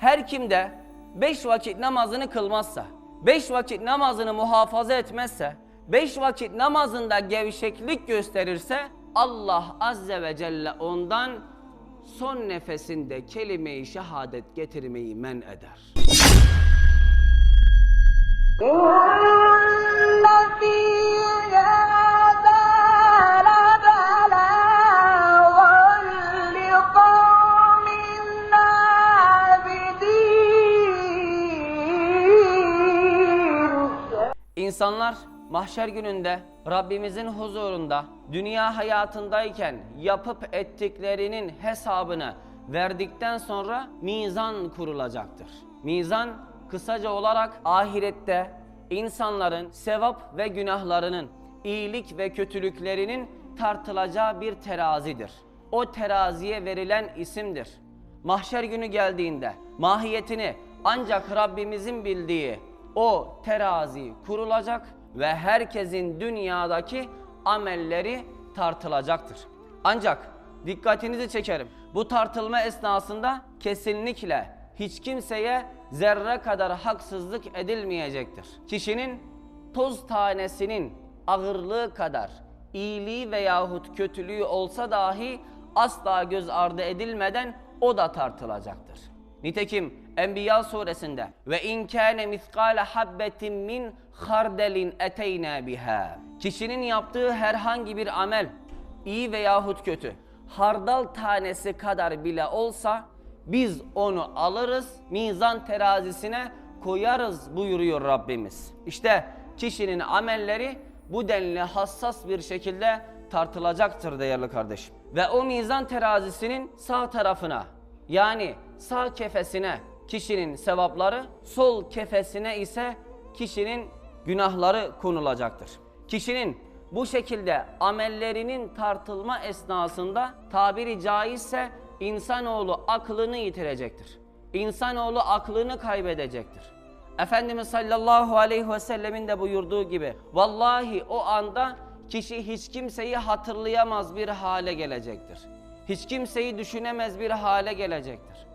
Her kim de beş vakit namazını kılmazsa, beş vakit namazını muhafaza etmezse, beş vakit namazında gevşeklik gösterirse Allah Azze ve Celle ondan son nefesinde kelime-i şehadet getirmeyi men eder. إن İnsanlar mahşer gününde Rabbimizin huzurunda dünya hayatındayken yapıp ettiklerinin hesabını verdikten sonra mizan kurulacaktır. Mizan kısaca olarak ahirette insanların sevap ve günahlarının, iyilik ve kötülüklerinin tartılacağı bir terazidir. O teraziye verilen isimdir. Mahşer günü geldiğinde mahiyetini ancak Rabbimizin bildiği o terazi kurulacak ve herkesin dünyadaki amelleri tartılacaktır. Ancak dikkatinizi çekerim. Bu tartılma esnasında kesinlikle hiç kimseye zerre kadar haksızlık edilmeyecektir. Kişinin toz tanesinin ağırlığı kadar iyiliği veyahut kötülüğü olsa dahi asla göz ardı edilmeden o da tartılacaktır. Nitekim Enbiya suresinde ve in kana miskale habbetin min hardelin eteyna biha. Kişinin yaptığı herhangi bir amel iyi veyahut kötü hardal tanesi kadar bile olsa biz onu alırız mizan terazisine koyarız buyuruyor Rabbimiz. İşte kişinin amelleri bu denli hassas bir şekilde tartılacaktır değerli kardeşim. Ve o mizan terazisinin sağ tarafına yani sağ kefesine kişinin sevapları, sol kefesine ise kişinin günahları konulacaktır. Kişinin bu şekilde amellerinin tartılma esnasında tabiri caizse insanoğlu aklını yitirecektir. İnsanoğlu aklını kaybedecektir. Efendimiz sallallahu aleyhi ve sellemin de buyurduğu gibi vallahi o anda kişi hiç kimseyi hatırlayamaz bir hale gelecektir. Hiç kimseyi düşünemez bir hale gelecektir.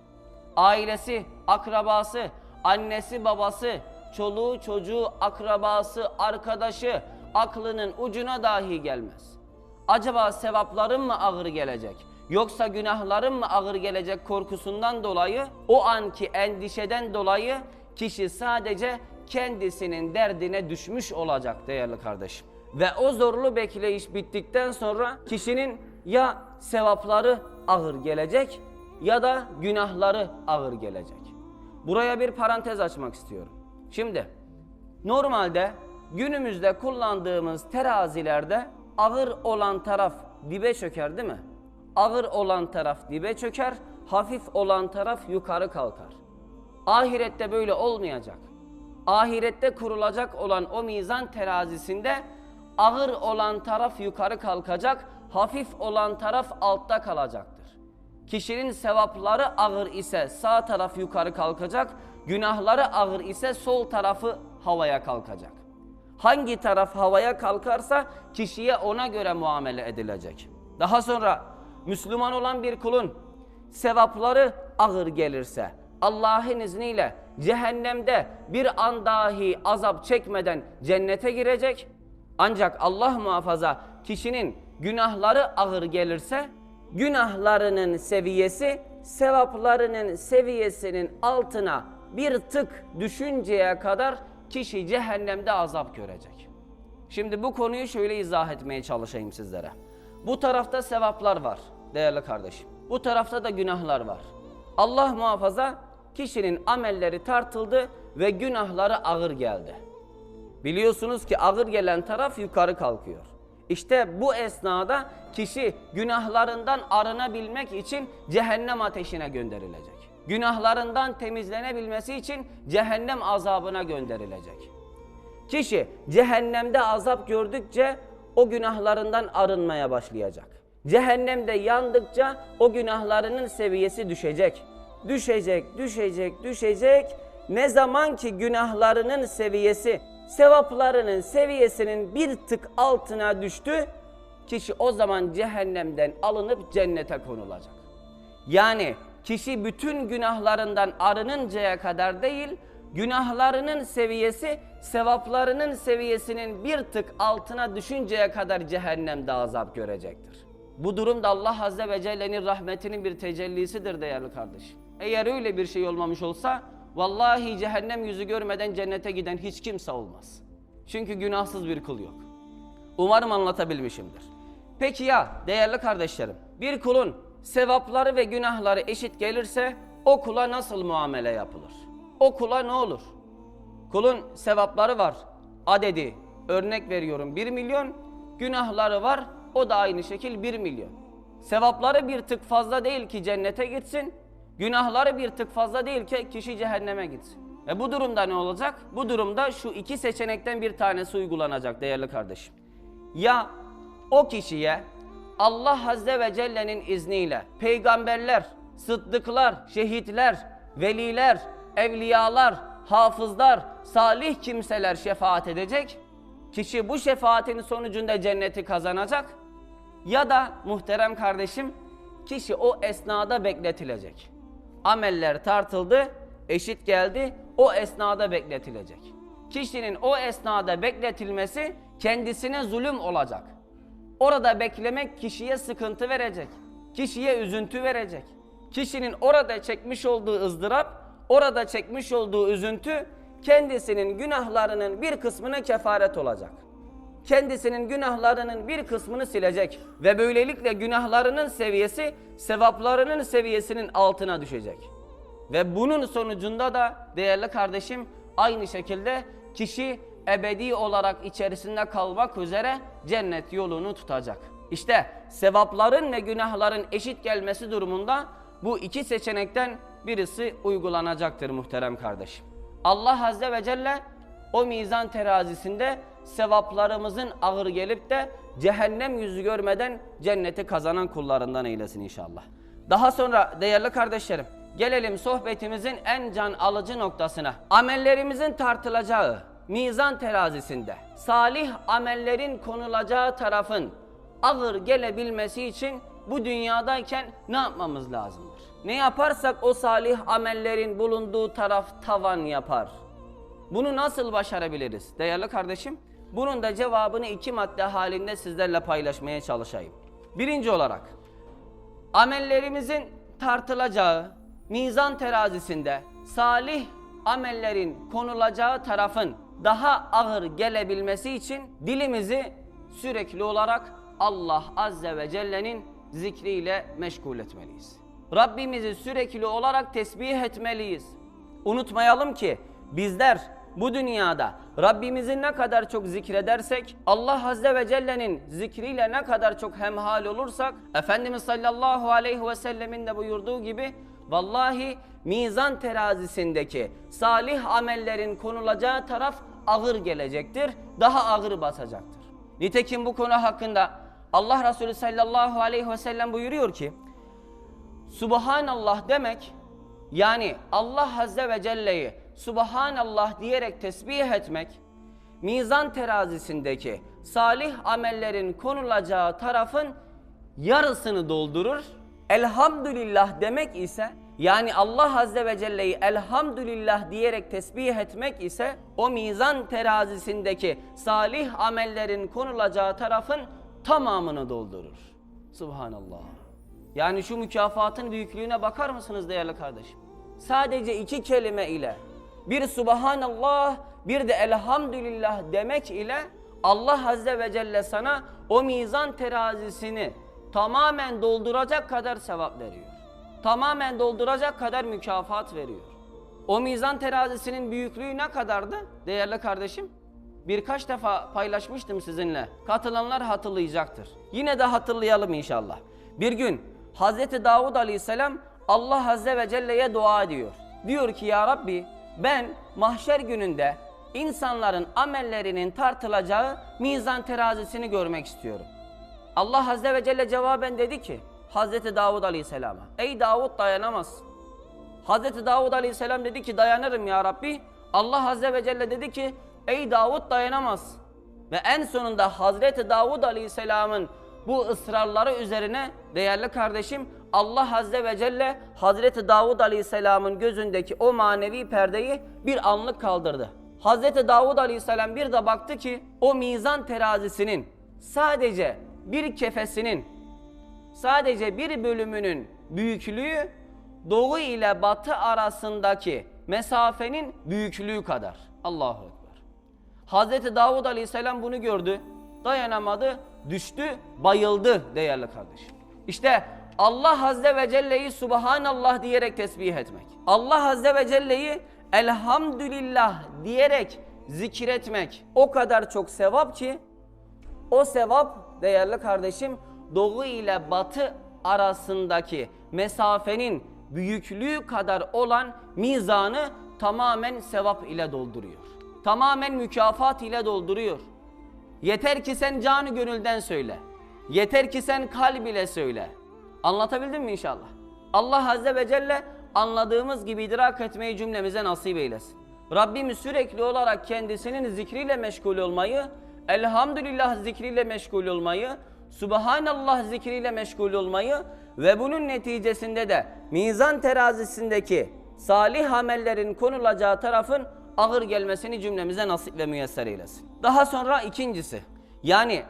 Ailesi, akrabası, annesi, babası, çoluğu, çocuğu, akrabası, arkadaşı aklının ucuna dahi gelmez. Acaba sevaplarım mı ağır gelecek? Yoksa günahlarım mı ağır gelecek korkusundan dolayı o anki endişeden dolayı kişi sadece kendisinin derdine düşmüş olacak değerli kardeşim. Ve o zorlu bekleyiş bittikten sonra kişinin ya sevapları ağır gelecek ya da günahları ağır gelecek. Buraya bir parantez açmak istiyorum. Şimdi normalde günümüzde kullandığımız terazilerde ağır olan taraf dibe çöker değil mi? Ağır olan taraf dibe çöker, hafif olan taraf yukarı kalkar. Ahirette böyle olmayacak. Ahirette kurulacak olan o mizan terazisinde ağır olan taraf yukarı kalkacak, hafif olan taraf altta kalacaktır. Kişinin sevapları ağır ise sağ taraf yukarı kalkacak, günahları ağır ise sol tarafı havaya kalkacak. Hangi taraf havaya kalkarsa kişiye ona göre muamele edilecek. Daha sonra Müslüman olan bir kulun sevapları ağır gelirse Allah'ın izniyle cehennemde bir an dahi azap çekmeden cennete girecek. Ancak Allah muhafaza kişinin günahları ağır gelirse günahlarının seviyesi sevaplarının seviyesinin altına bir tık düşünceye kadar kişi cehennemde azap görecek. Şimdi bu konuyu şöyle izah etmeye çalışayım sizlere. Bu tarafta sevaplar var değerli kardeşim. Bu tarafta da günahlar var. Allah muhafaza kişinin amelleri tartıldı ve günahları ağır geldi. Biliyorsunuz ki ağır gelen taraf yukarı kalkıyor. İşte bu esnada kişi günahlarından arınabilmek için cehennem ateşine gönderilecek. Günahlarından temizlenebilmesi için cehennem azabına gönderilecek. Kişi cehennemde azap gördükçe o günahlarından arınmaya başlayacak. Cehennemde yandıkça o günahlarının seviyesi düşecek. Düşecek, düşecek, düşecek. Ne zaman ki günahlarının seviyesi, sevaplarının seviyesinin bir tık altına düştü, kişi o zaman cehennemden alınıp cennete konulacak. Yani kişi bütün günahlarından arınıncaya kadar değil, günahlarının seviyesi sevaplarının seviyesinin bir tık altına düşünceye kadar cehennemde azap görecektir. Bu durum da Allah Azze ve Celle'nin rahmetinin bir tecellisidir değerli kardeşim. Eğer öyle bir şey olmamış olsa vallahi cehennem yüzü görmeden cennete giden hiç kimse olmaz. Çünkü günahsız bir kul yok. Umarım anlatabilmişimdir. Peki ya değerli kardeşlerim, bir kulun sevapları ve günahları eşit gelirse o kula nasıl muamele yapılır? O kula ne olur? Kulun sevapları var. Adedi örnek veriyorum 1 milyon, günahları var. O da aynı şekil 1 milyon. Sevapları bir tık fazla değil ki cennete gitsin. Günahları bir tık fazla değil ki kişi cehenneme gitsin. E bu durumda ne olacak? Bu durumda şu iki seçenekten bir tanesi uygulanacak değerli kardeşim. Ya o kişiye Allah Azze ve Celle'nin izniyle peygamberler, sıddıklar, şehitler, veliler, evliyalar, hafızlar, salih kimseler şefaat edecek. Kişi bu şefaatin sonucunda cenneti kazanacak. Ya da muhterem kardeşim kişi o esnada bekletilecek. Ameller tartıldı, eşit geldi, o esnada bekletilecek. Kişinin o esnada bekletilmesi kendisine zulüm olacak. Orada beklemek kişiye sıkıntı verecek. Kişiye üzüntü verecek. Kişinin orada çekmiş olduğu ızdırap, orada çekmiş olduğu üzüntü kendisinin günahlarının bir kısmına kefaret olacak. Kendisinin günahlarının bir kısmını silecek ve böylelikle günahlarının seviyesi sevaplarının seviyesinin altına düşecek. Ve bunun sonucunda da değerli kardeşim aynı şekilde kişi ebedi olarak içerisinde kalmak üzere cennet yolunu tutacak. İşte sevapların ve günahların eşit gelmesi durumunda bu iki seçenekten birisi uygulanacaktır muhterem kardeşim. Allah Azze ve Celle o mizan terazisinde sevaplarımızın ağır gelip de cehennem yüzü görmeden cenneti kazanan kullarından eylesin inşallah. Daha sonra değerli kardeşlerim gelelim sohbetimizin en can alıcı noktasına. Amellerimizin tartılacağı mizan terazisinde salih amellerin konulacağı tarafın ağır gelebilmesi için bu dünyadayken ne yapmamız lazımdır? Ne yaparsak o salih amellerin bulunduğu taraf tavan yapar. Bunu nasıl başarabiliriz değerli kardeşim? Bunun da cevabını iki madde halinde sizlerle paylaşmaya çalışayım. Birinci olarak amellerimizin tartılacağı mizan terazisinde salih amellerin konulacağı tarafın daha ağır gelebilmesi için dilimizi sürekli olarak Allah Azze ve Celle'nin zikriyle meşgul etmeliyiz. Rabbimizi sürekli olarak tesbih etmeliyiz. Unutmayalım ki bizler bu dünyada Rabbimizi ne kadar çok zikredersek, Allah Azze ve Celle'nin zikriyle ne kadar çok hemhal olursak, Efendimiz sallallahu aleyhi ve sellemin de buyurduğu gibi, vallahi mizan terazisindeki salih amellerin konulacağı taraf ağır gelecektir, daha ağır basacaktır. Nitekim bu konu hakkında Allah Resulü sallallahu aleyhi ve sellem buyuruyor ki, Subhanallah demek yani Allah Azze ve Celle'yi Subhanallah diyerek tesbih etmek mizan terazisindeki salih amellerin konulacağı tarafın yarısını doldurur. Elhamdülillah demek ise yani Allah Azze ve Celle'yi elhamdülillah diyerek tesbih etmek ise o mizan terazisindeki salih amellerin konulacağı tarafın tamamını doldurur. Subhanallah. Yani şu mükafatın büyüklüğüne bakar mısınız değerli kardeşim? Sadece iki kelime ile bir subhanallah bir de elhamdülillah demek ile Allah Azze ve Celle sana o mizan terazisini tamamen dolduracak kadar sevap veriyor. Tamamen dolduracak kadar mükafat veriyor. O mizan terazisinin büyüklüğü ne kadardı değerli kardeşim? Birkaç defa paylaşmıştım sizinle. Katılanlar hatırlayacaktır. Yine de hatırlayalım inşallah. Bir gün Hazreti Davud Aleyhisselam Allah Azze ve Celle'ye dua ediyor. Diyor ki ya Rabbi ben mahşer gününde insanların amellerinin tartılacağı mizan terazisini görmek istiyorum. Allah Azze ve Celle cevaben dedi ki Hazreti Davud Aleyhisselam'a Ey Davud dayanamaz. Hazreti Davud Aleyhisselam dedi ki dayanırım ya Rabbi. Allah Azze ve Celle dedi ki ey Davud dayanamaz. Ve en sonunda Hazreti Davud Aleyhisselam'ın bu ısrarları üzerine değerli kardeşim Allah Azze ve Celle Hazreti Davud Aleyhisselam'ın gözündeki o manevi perdeyi bir anlık kaldırdı. Hazreti Davud Aleyhisselam bir de baktı ki o mizan terazisinin sadece bir kefesinin sadece bir bölümünün büyüklüğü doğu ile batı arasındaki mesafenin büyüklüğü kadar. Allahu Ekber. Hazreti Davud Aleyhisselam bunu gördü. Dayanamadı, düştü, bayıldı değerli kardeşim. İşte Allah Azze ve Celle'yi Subhanallah diyerek tesbih etmek. Allah Azze ve Celle'yi Elhamdülillah diyerek zikretmek o kadar çok sevap ki o sevap değerli kardeşim doğu ile batı arasındaki mesafenin büyüklüğü kadar olan mizanı tamamen sevap ile dolduruyor. Tamamen mükafat ile dolduruyor. Yeter ki sen canı gönülden söyle. Yeter ki sen kalb ile söyle. Anlatabildim mi inşallah? Allah Azze ve Celle anladığımız gibi idrak etmeyi cümlemize nasip eylesin. Rabbimiz sürekli olarak kendisinin zikriyle meşgul olmayı, elhamdülillah zikriyle meşgul olmayı, subhanallah zikriyle meşgul olmayı ve bunun neticesinde de mizan terazisindeki salih amellerin konulacağı tarafın ağır gelmesini cümlemize nasip ve müyesser eylesin. Daha sonra ikincisi yani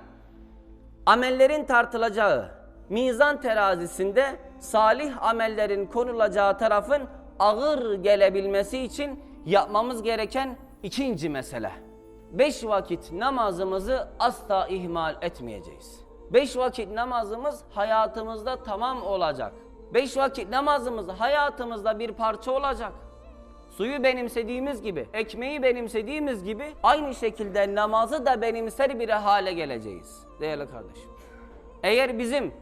amellerin tartılacağı mizan terazisinde salih amellerin konulacağı tarafın ağır gelebilmesi için yapmamız gereken ikinci mesele. Beş vakit namazımızı asla ihmal etmeyeceğiz. Beş vakit namazımız hayatımızda tamam olacak. Beş vakit namazımız hayatımızda bir parça olacak. Suyu benimsediğimiz gibi, ekmeği benimsediğimiz gibi aynı şekilde namazı da benimser bir hale geleceğiz değerli kardeşim. Eğer bizim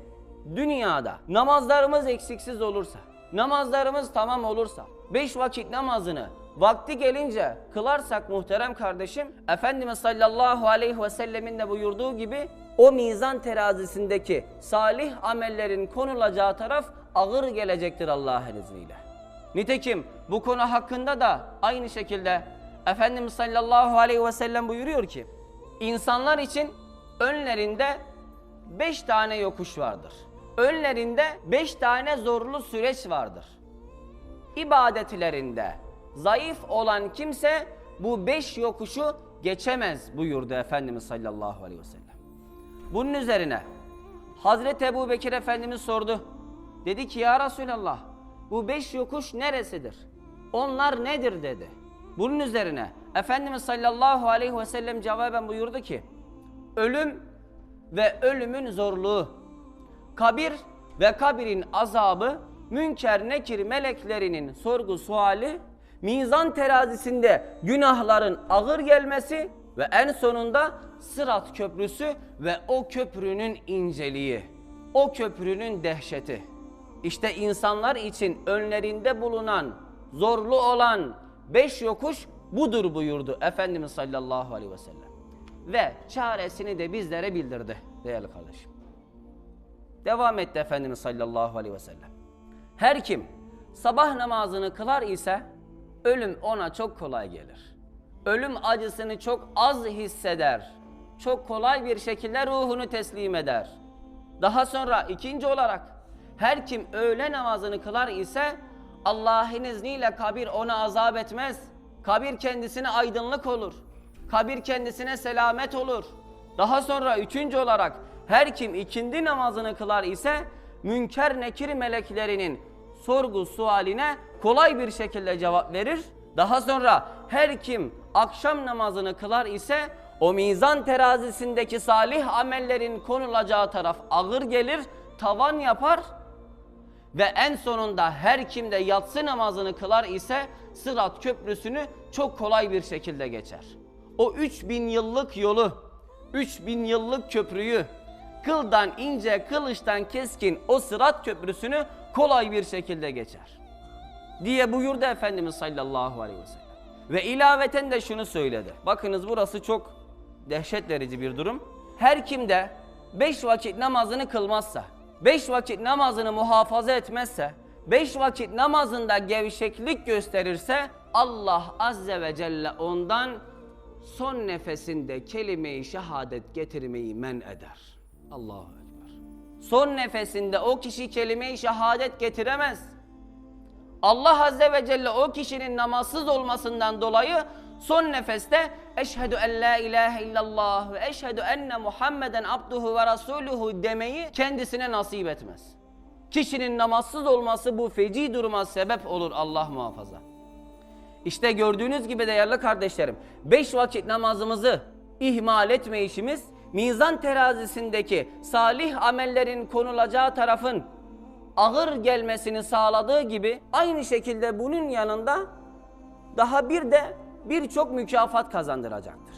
dünyada namazlarımız eksiksiz olursa, namazlarımız tamam olursa, beş vakit namazını vakti gelince kılarsak muhterem kardeşim, Efendimiz sallallahu aleyhi ve sellemin de buyurduğu gibi o mizan terazisindeki salih amellerin konulacağı taraf ağır gelecektir Allah'ın izniyle. Nitekim bu konu hakkında da aynı şekilde Efendimiz sallallahu aleyhi ve sellem buyuruyor ki insanlar için önlerinde beş tane yokuş vardır. Önlerinde beş tane zorlu süreç vardır. İbadetlerinde zayıf olan kimse bu beş yokuşu geçemez buyurdu Efendimiz sallallahu aleyhi ve sellem. Bunun üzerine Hazreti Ebu Bekir Efendimiz sordu. Dedi ki ya Resulallah bu beş yokuş neresidir? Onlar nedir dedi. Bunun üzerine Efendimiz sallallahu aleyhi ve sellem cevaben buyurdu ki ölüm ve ölümün zorluğu, kabir ve kabirin azabı, münker nekir meleklerinin sorgu suali, mizan terazisinde günahların ağır gelmesi ve en sonunda Sırat köprüsü ve o köprünün inceliği, o köprünün dehşeti. İşte insanlar için önlerinde bulunan, zorlu olan beş yokuş budur buyurdu Efendimiz sallallahu aleyhi ve sellem. Ve çaresini de bizlere bildirdi değerli kardeşim. Devam etti Efendimiz sallallahu aleyhi ve sellem. Her kim sabah namazını kılar ise ölüm ona çok kolay gelir. Ölüm acısını çok az hisseder. Çok kolay bir şekilde ruhunu teslim eder. Daha sonra ikinci olarak her kim öğle namazını kılar ise Allah'ın izniyle kabir ona azap etmez. Kabir kendisine aydınlık olur. Kabir kendisine selamet olur. Daha sonra üçüncü olarak her kim ikindi namazını kılar ise münker nekir meleklerinin sorgu sualine kolay bir şekilde cevap verir. Daha sonra her kim akşam namazını kılar ise o mizan terazisindeki salih amellerin konulacağı taraf ağır gelir, tavan yapar ve en sonunda her kim de yatsı namazını kılar ise Sırat köprüsünü çok kolay bir şekilde geçer. O 3000 yıllık yolu, 3000 yıllık köprüyü, kıldan ince, kılıçtan keskin o Sırat köprüsünü kolay bir şekilde geçer. Diye buyurdu Efendimiz sallallahu aleyhi ve sellem. Ve ilaveten de şunu söyledi. Bakınız burası çok dehşet verici bir durum. Her kim de beş vakit namazını kılmazsa, beş vakit namazını muhafaza etmezse, beş vakit namazında gevşeklik gösterirse Allah azze ve celle ondan son nefesinde kelime-i şehadet getirmeyi men eder. Allahu Ekber. son nefesinde o kişi kelime-i şehadet getiremez. Allah Azze ve Celle o kişinin namazsız olmasından dolayı son nefeste eşhedü en la ilahe illallah ve eşhedü enne Muhammeden abduhu ve rasuluhu demeyi kendisine nasip etmez. Kişinin namazsız olması bu feci duruma sebep olur Allah muhafaza. İşte gördüğünüz gibi değerli kardeşlerim, beş vakit namazımızı ihmal etmeyişimiz, mizan terazisindeki salih amellerin konulacağı tarafın ağır gelmesini sağladığı gibi aynı şekilde bunun yanında daha bir de birçok mükafat kazandıracaktır.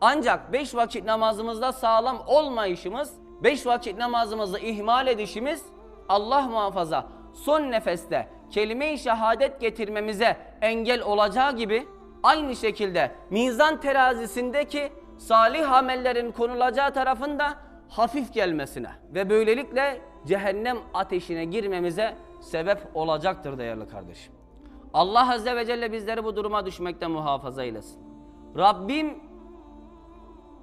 Ancak beş vakit namazımızda sağlam olmayışımız, beş vakit namazımızı ihmal edişimiz Allah muhafaza son nefeste kelime-i şehadet getirmemize engel olacağı gibi aynı şekilde mizan terazisindeki salih amellerin konulacağı tarafında hafif gelmesine ve böylelikle cehennem ateşine girmemize sebep olacaktır değerli kardeşim. Allah Azze ve Celle bizleri bu duruma düşmekten muhafaza eylesin. Rabbim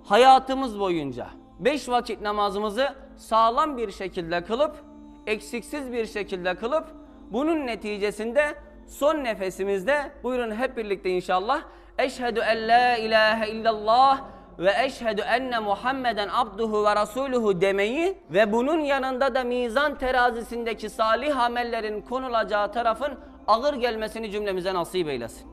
hayatımız boyunca beş vakit namazımızı sağlam bir şekilde kılıp, eksiksiz bir şekilde kılıp, bunun neticesinde son nefesimizde buyurun hep birlikte inşallah Eşhedü en la ilahe illallah ve eşhedü enne Muhammeden abduhu ve rasuluhu demeyi ve bunun yanında da mizan terazisindeki salih amellerin konulacağı tarafın ağır gelmesini cümlemize nasip eylesin.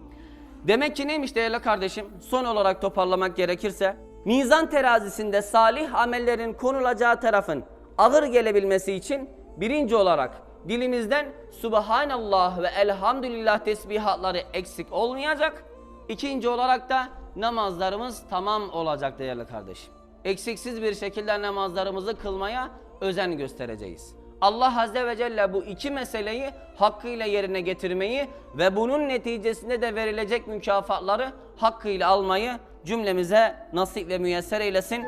Demek ki neymiş değerli kardeşim? Son olarak toparlamak gerekirse mizan terazisinde salih amellerin konulacağı tarafın ağır gelebilmesi için birinci olarak dilimizden Subhanallah ve Elhamdülillah tesbihatları eksik olmayacak. İkinci olarak da namazlarımız tamam olacak değerli kardeşim. Eksiksiz bir şekilde namazlarımızı kılmaya özen göstereceğiz. Allah Azze ve Celle bu iki meseleyi hakkıyla yerine getirmeyi ve bunun neticesinde de verilecek mükafatları hakkıyla almayı cümlemize nasip ve müyesser eylesin.